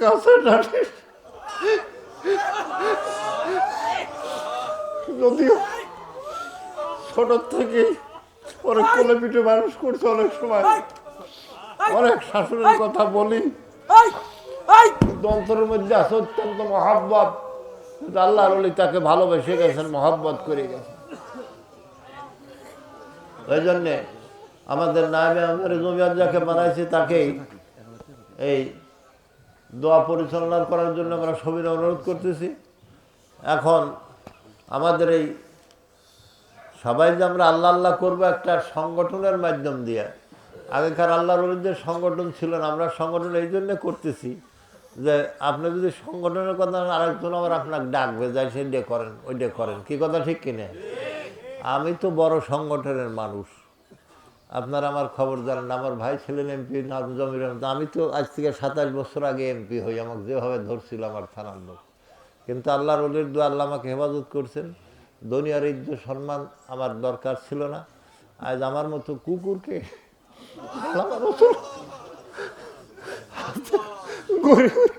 কাছে যদিও ছোট থেকে অনেক কোলে পিঠে মানুষ করছে অনেক সময়। অনেক শাশুড়ির কথা বলি। অন্তরের মধ্যে আছে অত্যন্ত মহাব্বত। আল্লাহ আলী তাকে ভালোবেসে গেছেন মহাব্বত করে গেছেন। ওই জন্যে আমাদের নামে আমাদের জমিয়ার যাকে বানাইছে তাকেই এই দোয়া পরিচালনা করার জন্য আমরা সবির অনুরোধ করতেছি। এখন আমাদের এই সবাই যে আমরা আল্লাহ আল্লাহ করব একটা সংগঠনের মাধ্যম দিয়ে। আগেকার আল্লাহ রলিদের সংগঠন ছিল না, আমরা সংগঠন এই জন্য করতেছি যে আপনি যদি সংগঠনের কথা আরেকজন আবার আপনাকে ডাকবে, যাই সেইটা করেন ওইটা করেন। কি কথা ঠিক কিনা? আমি তো বড় সংগঠনের মানুষ। আপনারা আমার খবর জানেন, আমার ভাই ছিলেন এমপি নাজম জমির। আমি তো আজ থেকে সাতাশ বছর আগে এমপি হই, আমাকে যেভাবে ধরছিল আমার থানার লোক। কিন্তু আল্লাহর অলির দু আল্লাহ আমাকে হেফাজত করছেন। দুনিয়ার ইজ্জ সম্মান আমার দরকার ছিল না। আজ আমার মতো কুকুরকে গড়ে গড়ে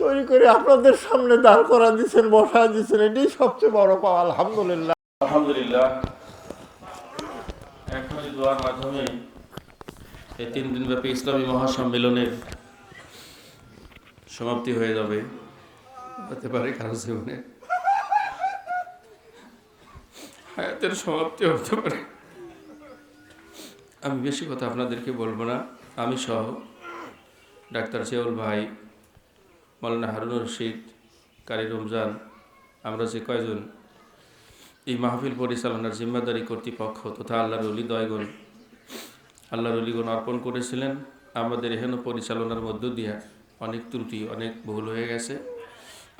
তৈরি করে আপনাদের সামনে দাঁড় করা দিচ্ছেন বসা দিচ্ছেন এটাই সবচেয়ে বড় পাওয়া, আলহামদুলিল্লাহ। আলহামদুলিল্লাহ। মাধ্যমে এই তিন দিনব্যাপী ইসলামী মহাসম্মেলনের সমাপ্তি হয়ে যাবে, হতে পারে কারও জীবনে। হায়াতের সমাপ্তি হতে পারে। আমি বেশি কথা আপনাদেরকে বলব না, আমি সহ ডাক্তার জিয়াউল ভাই মৌলানা হারুন রশিদ, কারি রমজান, আমরা যে কয়জন এই মাহফিল পরিচালনার জিম্মাদারি কর্তৃপক্ষ তথা আল্লাহর অলি দয়গণ আল্লাহর অলিগণ অর্পণ করেছিলেন। আমাদের এহেন পরিচালনার মধ্য দিয়ে অনেক ত্রুটি, অনেক ভুল হয়ে গেছে।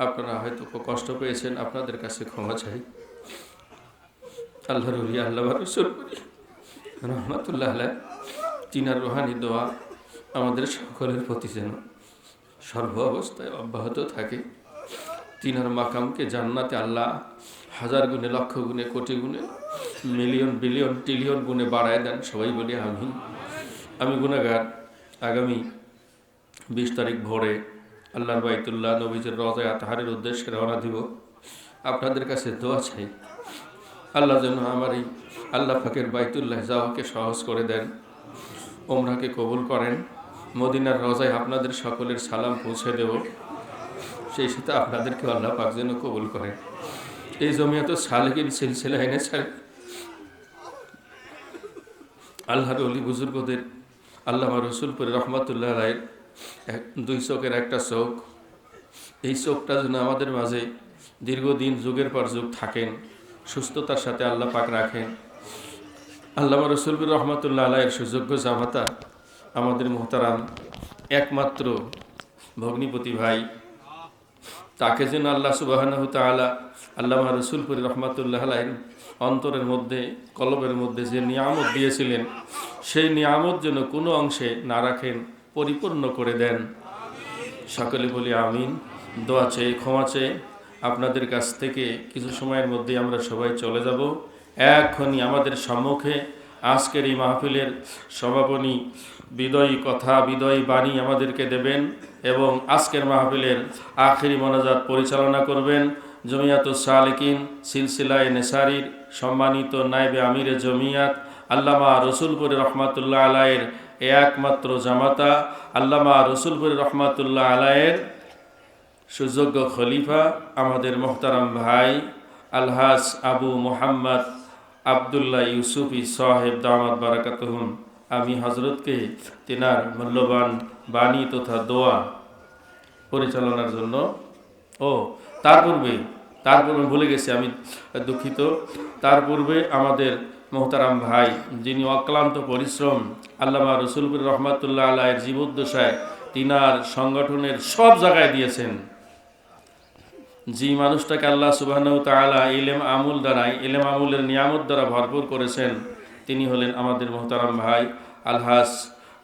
আপনারা হয়তো কষ্ট পেয়েছেন, আপনাদের কাছে ক্ষমা চাই। আল্লাহর অলি, আল্লাহ রসুল রহমতুল্লাহ আল্লাহ চিনার রোহানি দোয়া আমাদের সকলের প্রতি যেন সর্ব অবস্থায় অব্যাহত থাকে। তিনার মাকামকে জান্নাতে আল্লাহ হাজার গুণে, লক্ষ গুণে, কোটি গুণে, মিলিয়ন, বিলিয়ন ট্রিলিয়ন গুণে বাড়ায় দেন, সবাই বলি আমি। আমি গুণাগার। আগামী বিশ তারিখ ভোরে আল্লাহর বাইতুল্লাহ নবীজের রজায় আতহারের উদ্দেশ্যে রওনা দিব। আপনাদের কাছে দোয়া চাই। আল্লাহ যেন আমার এই আল্লাহ ফাকের বাইতুল্লাহ যাওয়াকে সহজ করে দেন ওমরাকে কবুল করেন। মদিনার রজায় আপনাদের সকলের সালাম পৌঁছে দেব। সেই সাথে আপনাদেরকে আল্লাহ পাক যেন কবুল করেন। এই জমিয়ত সালেকের সিলসিলা এনেছেন আল্লাহর অলি বুজুর্গদের আল্লাহ রসুলপুরে রহমতুল্লাহ রায়ের এক, দুই চোখের একটা চোখ। এই চোখটা যেন আমাদের মাঝে দীর্ঘদিন যুগের পর যুগ থাকেন, সুস্থতার সাথে আল্লাহ পাক রাখেন। আল্লাহ রসুলপুর রহমতুল্লাহ আলাইয়ের সুযোগ্য জামাতা আমাদের মোহতারাম একমাত্র ভগ্নিপতি ভাই তাকে যেন আল্লাহ সুবাহানহ তালা আল্লাহ রসুলপুরি রহমাতুল্লাহ আলাইন অন্তরের মধ্যে, কলবের মধ্যে যে নিয়ামত দিয়েছিলেন, সেই নিয়ামত যেন কোনো অংশে না রাখেন, পরিপূর্ণ করে দেন। সকলে বলি আমিন। দোয়া চেয়ে, ক্ষমা চেয়ে আপনাদের কাছ থেকে কিছু সময়ের মধ্যে আমরা সবাই চলে যাব। এখনই আমাদের সম্মুখে আজকের এই মাহফিলের সমাপনী বিদয়ী কথা, বিদয়ী বাণী আমাদেরকে দেবেন। এবং আজকের মাহফিলের আখেরি মনাজাত পরিচালনা করবেন জমিয়াত সালেকিন, সিলসিলায় নেসারির সম্মানিত নাইবে আমিরে জমিয়াত, আল্লামা রসুলপুরি রহমাতুল্লাহ আলায়ের একমাত্র জামাতা, আল্লামা রসুলপুরি রহমাতুল্লাহ আলায়ের সুযোগ্য খলিফা আমাদের মোহতারাম ভাই, আলহাজ আবু মোহাম্মদ আবদুল্লাহ ইউসুফি সাহেব দামাদ বারাকাতহুম। আমি হজরতকে তেনার মূল্যবান বাণী তথা দোয়া পরিচালনার জন্য। ও, তার পূর্বে তার পূর্বে ভুলে গেছি, আমি দুঃখিত। তার পূর্বে আমাদের মোহতারাম ভাই, যিনি অক্লান্ত পরিশ্রম, আল্লামা রসুলপুর রহমাতুল্লাহ আলাহের জীবদ্দশায় তিনার সংগঠনের সব জায়গায় দিয়েছেন। যে মানুষটাকে আল্লাহ সুবাহ তালা ইলেম আমুল দ্বারাই ইলেম আমুলের নিয়ামত দ্বারা ভরপুর করেছেন, তিনি হলেন আমাদের মোহতারাম ভাই, আলহাস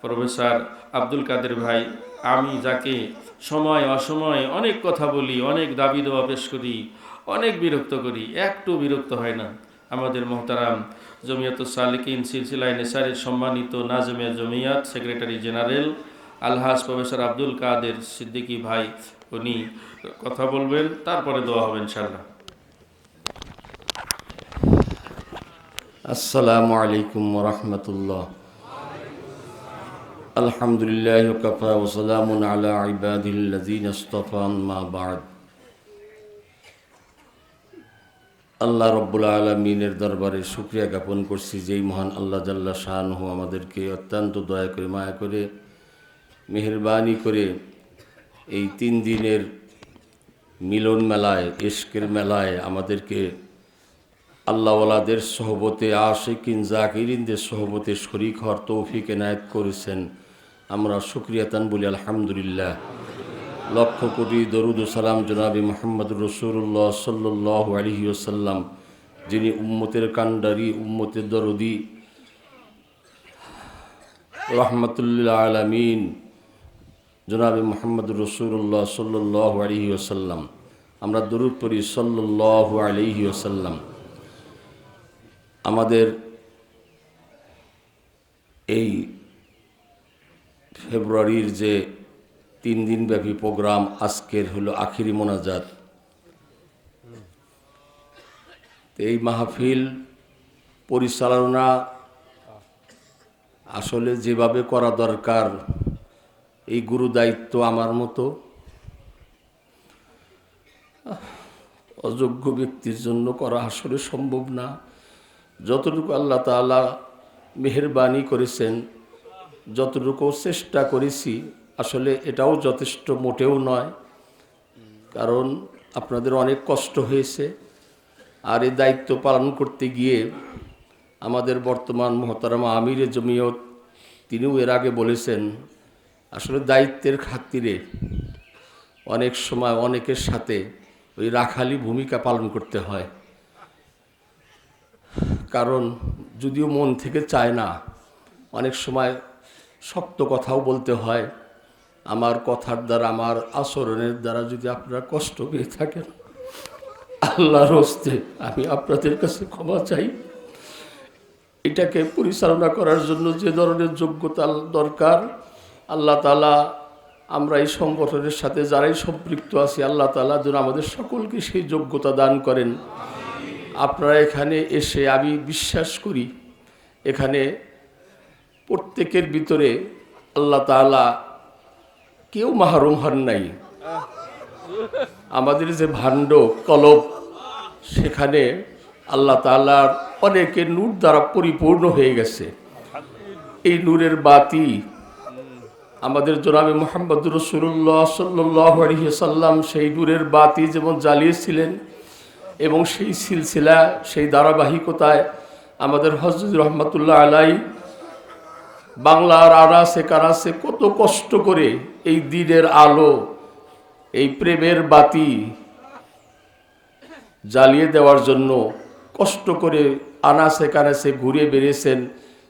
প্রফেসর আব্দুল কাদের ভাই, আমি যাকে সময় অসময়ে অনেক কথা বলি, অনেক দাবি দেওয়া পেশ করি, অনেক বিরক্ত করি, একটু বিরক্ত হয় না। আমাদের মহতারাম জমিয়াত সালিকিন সিলসিলাই নেসারের সম্মানিত নাজমিয়া জমিয়াত সেক্রেটারি জেনারেল আলহাজ প্রফেসর আব্দুল কাদের সিদ্দিকী ভাই, উনি কথা বলবেন, তারপরে দোয়া হবে ইনশাল্লাহ আসসালামু আলাইকুম রহমতুল্লাহ। الحمد لله وكفى وسلام على عباده الذين اصطفى ما بعد আল্লাহ রব্বুল আলমিনের দরবারে শুক্রিয়া জ্ঞাপন করছি যেই মহান আল্লাহ জাল্লা শাহানহু আমাদেরকে অত্যন্ত দয়া করে মায়া করে মেহরবানি করে এই তিন দিনের মিলন মেলায় ইস্কের মেলায় আমাদেরকে আল্লাহওয়ালাদের সহবতে আশিকিন জাকিরিনদের সহবতে শরিক হওয়ার তৌফিক এনায়ত করেছেন আমরা শুক্রিয়াতান বলি আলহামদুলিল্লাহ। লক্ষ কোটি দরুদ সালাম জনাবি মোহাম্মদ রসুল্লাহ সাল্লাহ আলহি ওসাল্লাম যিনি উম্মতের কান্ডারি উম্মতের দরদি। রহমতুল্লাহ আলমিন। জনাবি মোহাম্মদ রসুল্লাহ সাল্লাহ আলহি ওসাল্লাম আমরা দরুদ পড়ি সাল্লাহ আলহি ওসাল্লাম আমাদের এই ফেব্রুয়ারির যে তিন দিনব্যাপী প্রোগ্রাম, আজকের হলো আখিরি মোনাজাত। এই মাহফিল পরিচালনা আসলে যেভাবে করা দরকার, এই গুরু দায়িত্ব আমার মতো। অযোগ্য ব্যক্তির জন্য করা আসলে সম্ভব না। যতটুকু আল্লাহ তাআলা মেহরবানি করেছেন যতটুকু চেষ্টা করেছি, আসলে এটাও যথেষ্ট মোটেও নয়। কারণ আপনাদের অনেক কষ্ট হয়েছে। আর এই দায়িত্ব পালন করতে গিয়ে আমাদের বর্তমান মহতারামা আমির জমিয়ত, তিনিও এর আগে বলেছেন, আসলে দায়িত্বের খাতিরে অনেক সময় অনেকের সাথে ওই রাখালি ভূমিকা পালন করতে হয়। কারণ যদিও মন থেকে চায় না, অনেক সময় শক্ত কথাও বলতে হয়। আমার কথার দ্বারা, আমার আচরণের দ্বারা যদি আপনারা কষ্ট পেয়ে থাকেন, আল্লাহর হস্তে আমি আপনাদের কাছে ক্ষমা চাই। এটাকে পরিচালনা করার জন্য যে ধরনের যোগ্যতা দরকার, আল্লাহ তালা আমরা এই সংগঠনের সাথে যারাই সম্পৃক্ত আছি, আল্লাহ তালা যেন আমাদের সকলকে সেই যোগ্যতা দান করেন। আপনারা এখানে এসে আমি বিশ্বাস করি, এখানে প্রত্যেকের ভিতরে আল্লাহ তাআলা কেউ মাহরুম হন নাই। আমাদের যে ভাণ্ড কলব, সেখানে আল্লাহ তাআলার অনেকের নূর দ্বারা পরিপূর্ণ হয়ে গেছে। এই নূরের বাতি আমাদের জনাবে মোহাম্মদ রসুল্লাহ সাল্লাহ সাল্লাম সেই নূরের বাতি যেমন জ্বালিয়েছিলেন এবং সেই সিলসিলা, সেই ধারাবাহিকতায় আমাদের হজরত রহমতুল্লাহ আলাই বাংলার আরাসে কারাসে কত কষ্ট করে এই দিনের আলো, এই প্রেমের বাতি জ্বালিয়ে দেওয়ার জন্য কষ্ট করে আনাসে কানাসে ঘুরে বেরিয়েছেন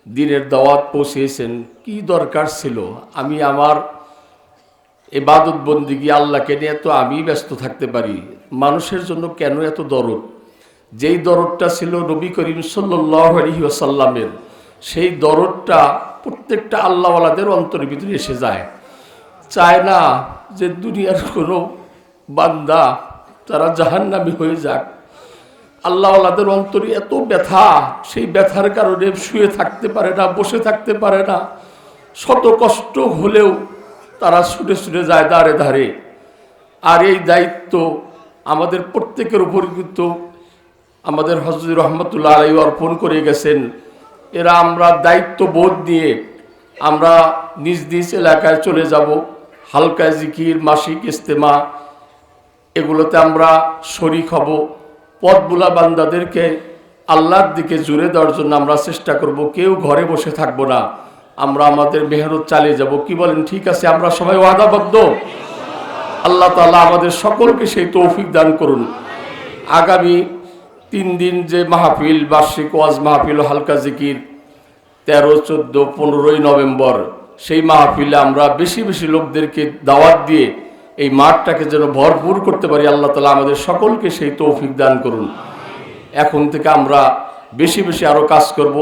দিনের দাওয়াত পৌঁছিয়েছেন কি দরকার ছিল? আমি আমার এবাদত বন্দিগি আল্লাহকে নিয়ে তো আমি ব্যস্ত থাকতে পারি। মানুষের জন্য কেন এত দরদ? যেই দরদটা ছিল নবী করিম সাল্লি আসাল্লামের সেই দরদটা প্রত্যেকটা আল্লাহওয়ালাদের অন্তরের ভিতরে এসে যায়। চায় না যে দুনিয়ার কোনো বান্দা তারা জাহান্নামি হয়ে যাক। আল্লাহওয়ালাদের অন্তরে এত ব্যথা, সেই ব্যথার কারণে শুয়ে থাকতে পারে না, বসে থাকতে পারে না। শত কষ্ট হলেও তারা ছুটে ছুটে যায় দাঁড়ে ধারে। আর এই দায়িত্ব আমাদের প্রত্যেকের উপর কিন্তু আমাদের হজরত রহমতুল্লাহ আলাই অর্পণ করে গেছেন। এরা আমরা দায়িত্ব বোধ নিয়ে আমরা নিজ নিজ এলাকায় চলে যাব। হালকা জিকির, মাসিক ইস্তেমা এগুলোতে আমরা শরিক হব। পথগুলা বান্দাদেরকে আল্লাহর দিকে জুড়ে দেওয়ার জন্য আমরা চেষ্টা করব। কেউ ঘরে বসে থাকব না। আমরা আমাদের মেহনত চালিয়ে যাব। কি বলেন? ঠিক আছে, আমরা সবাই ওয়াদাবদ্ধ। আল্লাহ তাআলা আমাদের সকলকে সেই তৌফিক দান করুন। আগামী তিন দিন যে মাহফিল, বার্ষিক ওয়াজ মাহফিল, হালকা জিকির, তেরো, চোদ্দ, পনেরোই নভেম্বর, সেই মাহফিলে আমরা বেশি বেশি লোকদেরকে দাওয়াত দিয়ে এই মাঠটাকে যেন ভরপুর করতে পারি। আল্লাহ তালা আমাদের সকলকে সেই তৌফিক দান করুন। এখন থেকে আমরা বেশি বেশি আরও কাজ করব।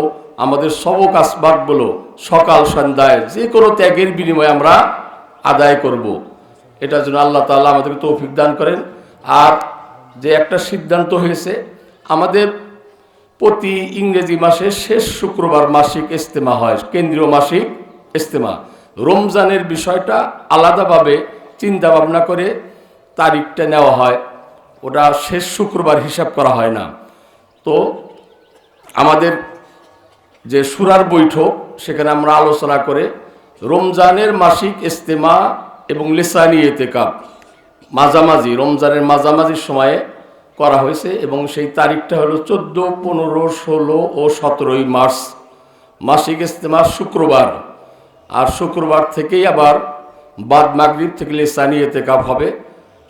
আমাদের সবক আসবাবগুলো সকাল সন্ধ্যায় যে কোনো ত্যাগের বিনিময়ে আমরা আদায় করব। এটার জন্য আল্লাহ তাআলা আমাদেরকে তৌফিক দান করেন। আর যে একটা সিদ্ধান্ত হয়েছে আমাদের প্রতি ইংরেজি মাসের শেষ শুক্রবার মাসিক ইস্তেমা হয়, কেন্দ্রীয় মাসিক ইস্তেমা। রমজানের বিষয়টা আলাদাভাবে চিন্তা ভাবনা করে তারিখটা নেওয়া হয়, ওটা শেষ শুক্রবার হিসাব করা হয় না। তো আমাদের যে সুরার বৈঠক, সেখানে আমরা আলোচনা করে রমজানের মাসিক ইস্তেমা এবং লেসানি এতেকাপ মাঝামাঝি, রমজানের মাঝামাঝি সময়ে করা হয়েছে এবং সেই তারিখটা হলো চোদ্দ, পনেরো, ষোলো ও সতেরোই মার্চ। মাসিক ইস্তেমা শুক্রবার। আর শুক্রবার থেকেই আবার বাদ মাগরিব থেকে লেসানি এতেকাপ হবে।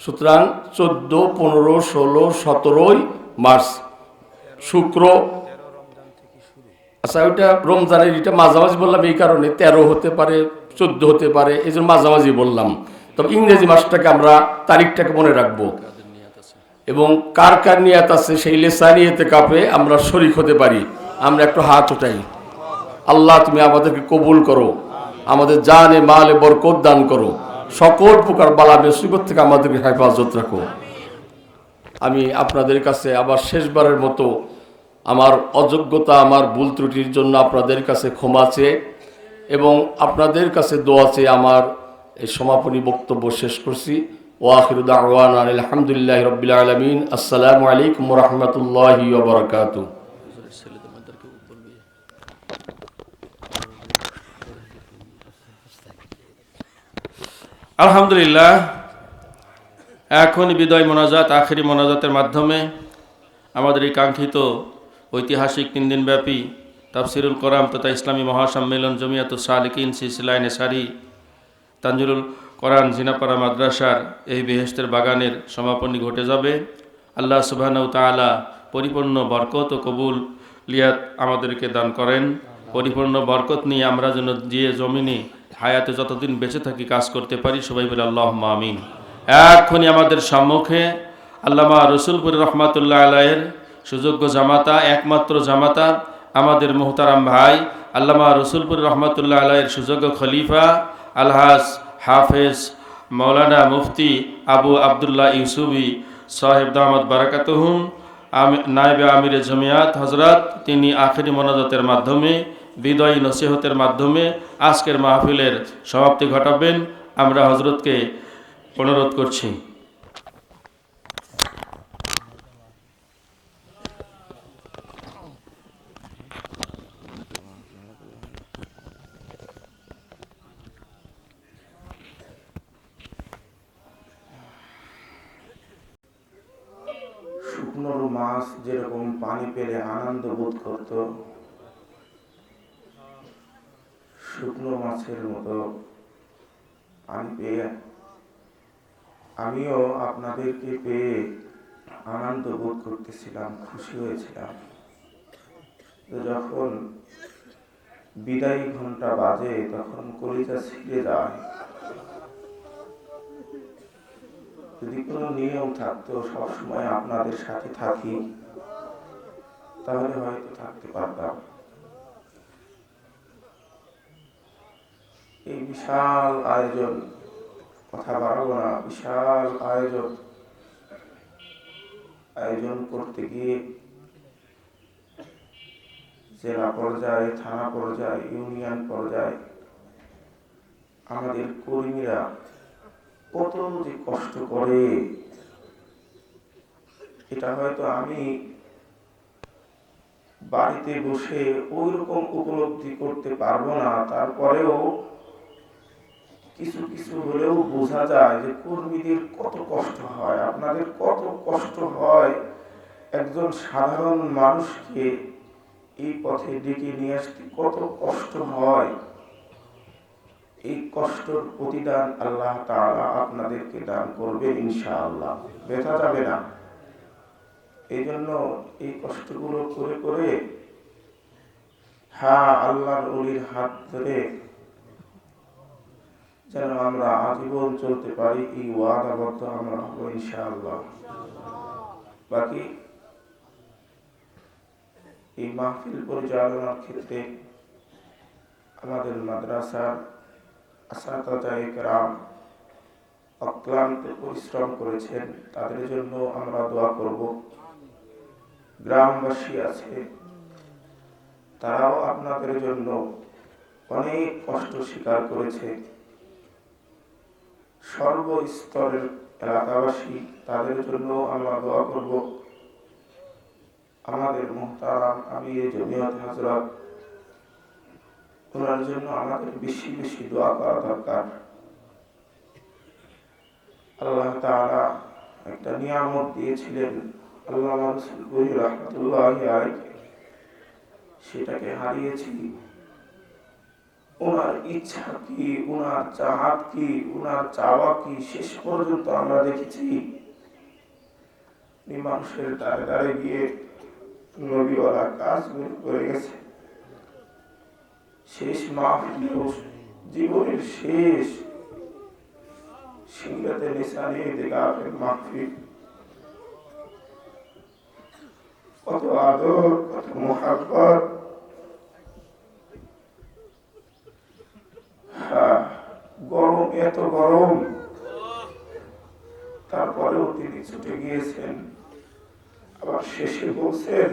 সুতরাং চোদ্দ, পনেরো, ষোলো, সতেরোই মার্চ। শুক্র। আচ্ছা ওইটা রমজানের এটা মাঝামাঝি বললাম এই কারণে, তেরো হতে পারে, চোদ্দ হতে পারে, এই জন্য মাঝামাঝি বললাম। তবে ইংরেজি মাসটাকে আমরা তারিখটাকে মনে রাখব। এবং কার কার নিয়াত আছে সেই লেসানিয়েতে কাপে আমরা শরিক হতে পারি। আমরা একটু হাত উঠাই। আল্লাহ, তুমি আমাদেরকে কবুল করো। আমাদের জানে, মালে বরকত দান করো। সকল প্রকার বালা বেসিবত থেকে আমাদেরকে হেফাজত রাখো। আমি আপনাদের কাছে আবার শেষবারের মতো আমার অযোগ্যতা, আমার ভুল ত্রুটির জন্য আপনাদের কাছে ক্ষমা চেয়ে এবং আপনাদের কাছে দোয়া চেয়ে আমার এই সমাপনী বক্তব্য শেষ করছি। ওয়াখিরুদ আওয়ান আলহামদুলিল্লাহ রবিল আলমিন। আসসালামু আলাইকুম রহমতুল্লাহি ওবরাকাতু আলহামদুলিল্লাহ, এখন বিদয় মোনাজাত, আখেরি মোনাজাতের মাধ্যমে আমাদের এই কাঙ্ক্ষিত ঐতিহাসিক তিন দিনব্যাপী তাফসিরুল কোরআন তথা ইসলামী মহাসম্মেলন জমিয়াত সালিকিন সিসিলাইনে সারি তানজুরুল কোরআন জিনাপাড়া মাদ্রাসার এই বেহেস্তের বাগানের সমাপনী ঘটে যাবে। আল্লাহ সুবহানাহু তাআলা পরিপূর্ণ বরকত ও কবুল লিয়াত আমাদেরকে দান করেন। পরিপূর্ণ বরকত নিয়ে আমরা যেন যে জমিনে হায়াতে যতদিন বেঁচে থাকি কাজ করতে পারি, সবাই বলে আল্লাহ আমিন। এক্ষুনি আমাদের সম্মুখে আল্লামা রসুলপুর রহমাতুল্লাহ আলাইয়ের সুযোগ্য জামাতা, একমাত্র জামাতা আমাদের মোহতারাম ভাই, আল্লামা রসুলপুর রহমাতুল্লাহ আলাইয়ের সুযোগ্য খলিফা আলহাস হাফেজ মৌলানা মুফতি আবু আবদুল্লাহ ইউসুফি সাহেব দামদ বারাকাত নায়েবে আমিরে জমিয়াত হজরত তিনি আখেরি মনোজতের মাধ্যমে, বিদয়ী নসিহতের মাধ্যমে আজকের মাহফিলের সমাপ্তি ঘটাবেন। আমরা হজরতকে অনুরোধ করছি শুকনো মাছ যেরকম পানি পেলে আনন্দ বোধ করত শুকনো মাছের মতো পানি পেয়ে আমিও আপনাদেরকে পেয়ে আনন্দ বোধ করতেছিলাম, খুশি হয়েছিলাম। তো যখন বিদায়ী ঘণ্টা বাজে, তখন কলিজা ছিঁড়ে যায়। যদি কোনো নিয়ম থাকতো, সবসময় আপনাদের সাথে থাকি, তাহলে হয়তো থাকতে পারতাম। এই বিশাল আয়োজন কথা বাড়াবো না, বিশাল আয়োজন। আয়োজন করতে গিয়ে জেলা পর্যায়ে, থানা পর্যায়ে, ইউনিয়ন পর্যায়ে আমাদের কর্মীরা কত যে কষ্ট করে। এটা হয়তো আমি বাড়িতে বসে ওই রকম উপলব্ধি করতে পারব না, তারপরেও কিছু কিছু হলেও বোঝা যায় যে কর্মীদের কত কষ্ট হয়, আপনাদের কত কষ্ট হয়। একজন সাধারণ মানুষকে এই পথে ডেকে নিয়ে আসতে কত কষ্ট হয়। এই কষ্টর প্রতিদান আল্লাহ তাআলা আপনাদেরকে দান করবে ইনশাআল্লাহ। ব্যথা যাবে না। এই জন্য এই কষ্টগুলো করে করে হ্যাঁ আল্লাহর অলির হাত ধরে যেন আমরা আজীবন চলতে পারি, এই ওয়াদাবদ্ধ আমরা হব ইনশাআল্লাহ। বাকি এই মাহফিল পরিচালনার ক্ষেত্রে আমাদের মাদ্রাসার আসাতাজায়ে কেরাম অক্লান্ত পরিশ্রম করেছেন, তাদের জন্য আমরা দোয়া করব। গ্রামবাসী আছে, তারাও আপনাদের জন্য অনেক কষ্ট স্বীকার করেছে। সর্বস্তরের এলাকাবাসী, তাদের জন্য আমরা দোয়া করব। আমাদের মোহতারাম আমি এই জমিয়ত হাজরত, ওনার জন্য আমাদের বেশি বেশি দোয়া করা দরকার। আল্লাহ তাআলা একটা নিয়ামত দিয়েছিলেন আল্লাহ রহমতুল্লাহ সেটাকে হারিয়েছি। ওনার ইচ্ছা কি, ওনার চাহাত কি, ওনার চাওয়া কি, শেষ পর্যন্ত আমরা দেখেছি। মানুষের দ্বারে দ্বারে গিয়ে নবীওয়ালা কাজগুলো করে গেছে। শেষ মাহফিল জীবনের শেষ সিংহতে নিশানি দেখাবেন মাহফিল। কত আদর, কত মোহাব্বত হ্যাঁ, গরম, এত গরম। তারপরেও তিনি ছুটে গিয়েছেন। আবার শেষে বলছেন,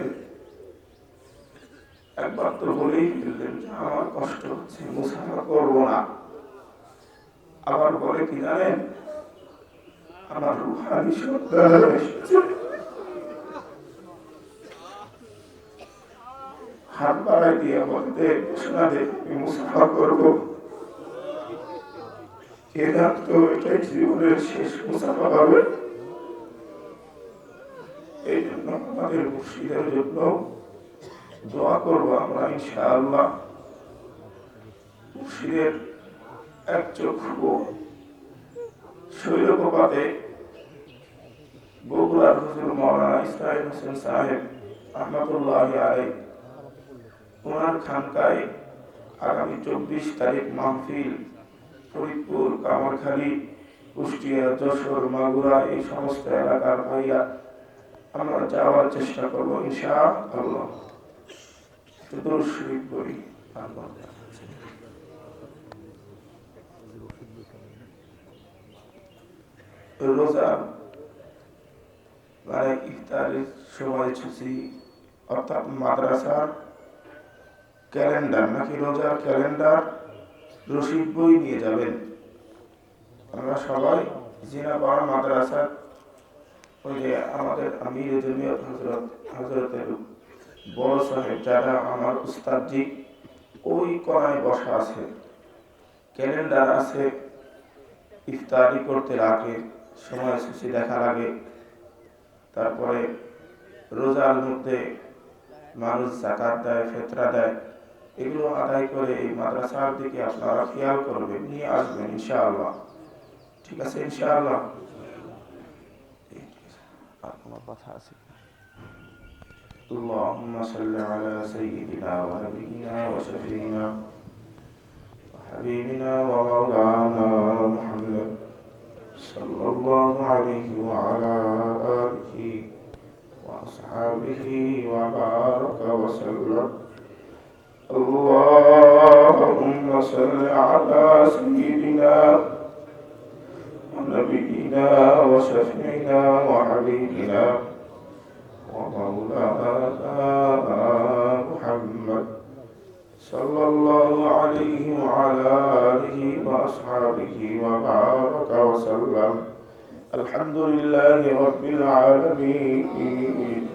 একবার তো বলেই ফেললেন, আমার কষ্ট হচ্ছে মুসাফা করব না। আবার বলে কি জানেন? আমার রুহানি এসেছে। হাত বাড়াই দিয়ে বলতে ঘোষণা আমি মুসাফা করব। কেদার তো এটাই জীবনের শেষ মুসাফা হবে এই জন্য আমাদের মুর্শিদের জন্য দোয়া করব আমরা, ইনশাআল্লাহ। মুর্শিদের এক চক্ষু শৈলকপাতে বগুড়ার হুজুর মৌলানা ইসরাইল হোসেন সাহেব আহমদুল্লাহ আলাই ওনার খানকায় আগামী চব্বিশ তারিখ মাহফিল ফরিদপুর, কামারখালী, কুষ্টিয়া, যশোর, মাগুরা এই সমস্ত এলাকার ভাইয়া আমরা যাওয়ার চেষ্টা করব ইনশা আল্লাহ শরীফ করি রোজা মানে ইফতারের সময় ছুটি, অর্থাৎ মাদ্রাসার ক্যালেন্ডার, নাকি রোজার ক্যালেন্ডার? রসিদ বই নিয়ে যাবেন। আমরা সবাই জিনাপাড়া মাদ্রাসার ওই যে আমাদের আমির জমিয়ত হজরত হজরতের বড় সাহেব, যারা আমার উস্তাদজি, ওই কণায় বসা আছে। ক্যালেন্ডার আছে, ইফতারি করতে লাগে সময়সূচি দেখা লাগে। তারপরে রোজার মধ্যে মানুষ জাকাত দেয়, ফেতরা দেয়। এগুলো আদায় করে এই মাদ্রাসার দিকে আপনারা খেয়াল করবেন নিয়ে আসবেন ইনশাআল্লাহ ঠিক আছে ইনশাআল্লাহ আর কোনো কথা আছে اللهم صل على سيدنا ونبينا وشفينا وحبيبنا ومولانا محمد صلى الله عليه وعلى آله وأصحابه وبارك وسلم اللهم صل على سيدنا ونبينا وشفينا وحبيبنا ومولانا محمد صلى الله عليه وعلى آله وأصحابه وبارك وسلم. الحمد لله رب العالمين.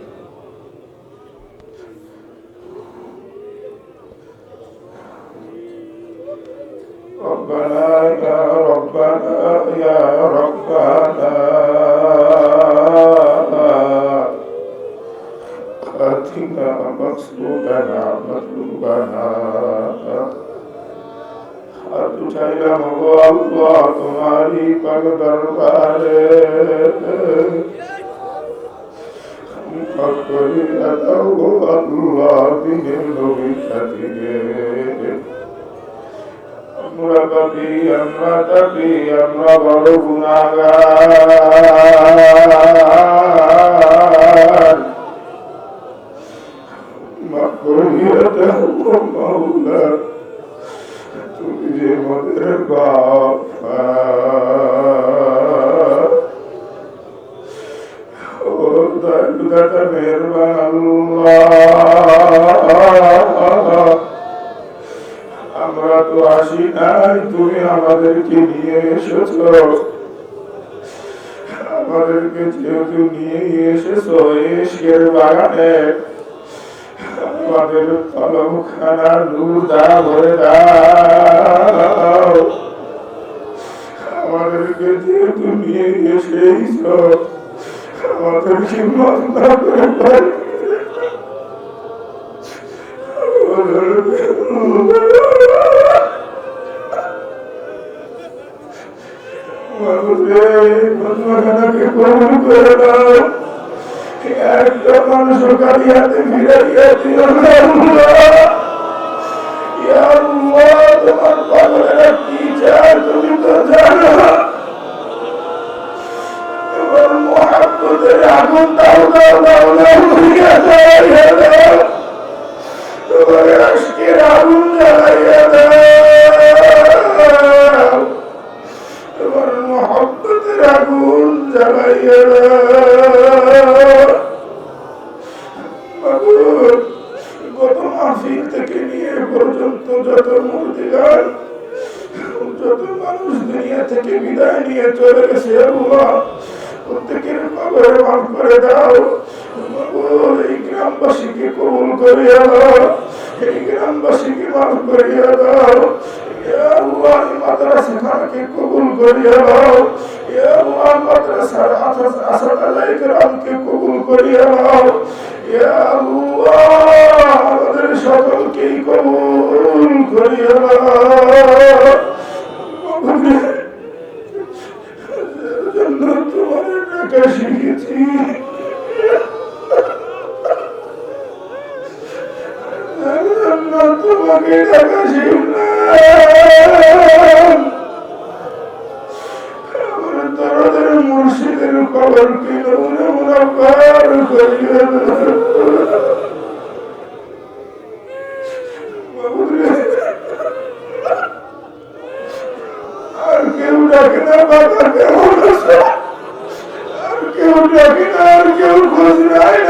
ربنا يا ربنا يا ربنا آتنا مقصودنا مطلوبنا হাত উঠাইলাম গো আল্লাহ তোমারই পাক দরবারে মাফ করিয়া দাও গো আল্লাহ দিনের নবী খাতিরে আমরা পাপি আমরা তাপি আমরা বড় গুণাগার একটা মানুষ কালিয়াতে না আল্লাহ তোমার পাগলেরা কি চায় তুমি তো জানো। আগুন দাও দাও দাও দাও হইয়া জ্বালাইয়া দাও তোমার আজকের আগুন জ্বালাইয়া দাও গত মাহফিল থেকে নিয়ে পর্যন্ত, যত মূর্তি গান, যত মানুষ থেকে বিদায় চলে গেছে, আল্লাহ। প্রত্যেকের কবরে মাফ করে দাও। এই গ্রামবাসীকে কবুল করিয়া দাও। এই গ্রামবাসীকে মাফ করিয়া দাও। আল্লাহ মাদ্রাসাখানাকে কবুল করিয়া দাও। ইয়া আল্লাহ মাদ্রাসার আসাদ আলাই কেরামকে কবুল করিয়া দাও। ইয়া আল্লাহ আমাদের সকলকেই কবুল করিয়া আর কেউ ডাকে না বাবা কেমন আছে আর কেউ ডাকে না আর কেউ খোঁজ নেয় না বাবা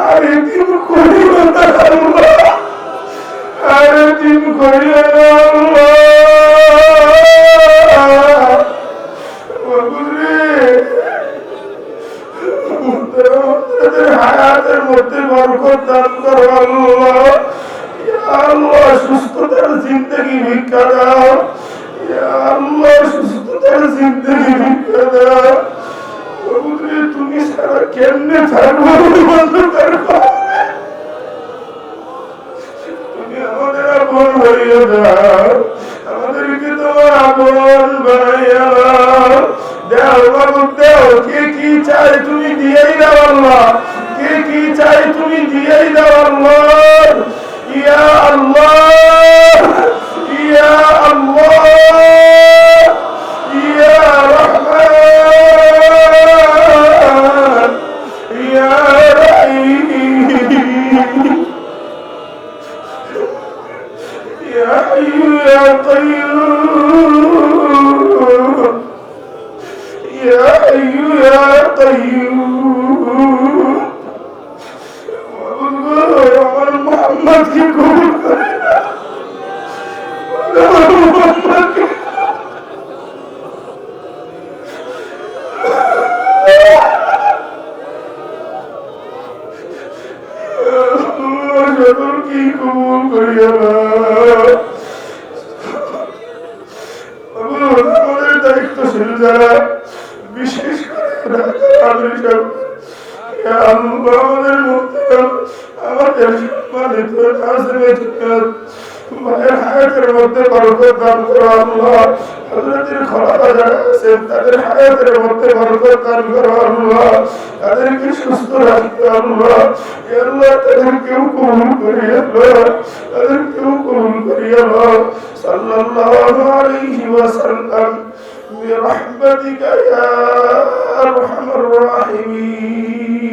আর এদিন করিও না আল্লাহ। আর এদিন করিও না হায়াতের মধ্যে বরকত দান করো আল্লাহ। জিন্দগি ভিক্ষা দাও। সুস্থতার জিন্দগি ভিক্ষা দাও। বাবুরে তুমি সারা কেমনে থাকব অন্ধকার কবরে? তুমি আমাদের আপন হইয়া দাও আমাদেরকে তোমার আপন বানাইয়া দেও। কে কি চাই তুমি দিয়েই দাও আল্লাহ। কে কি চাই তুমি দিয়েই দাও আল্লাহ। ইয়া আল্লাহ। ইয়া আল্লাহ। উম্মতকে কবুল দায়িত্ব ছিল যারা বিশেষ করে আমাদের মধ্যে আমাদের সম্মানিত নাজরে জিয়াদ ভাইয়ের হায়াতের মধ্যে বরকত দান করো আল্লাহ হযরতের খলাফা যারা আছেন তাদের হায়াতের মধ্যে বরকত দান করো আল্লাহ তাদেরকে সুস্থ রাখতে আল্লাহ এ আল্লাহ তাদেরকেও কবুল করি আল্লাহ তাদেরকেও কবুল করি আল্লাহ সাল্লাল্লাহু আলাইহি ওয়াসাল্লাম برحمتك يا ارحم الراحمين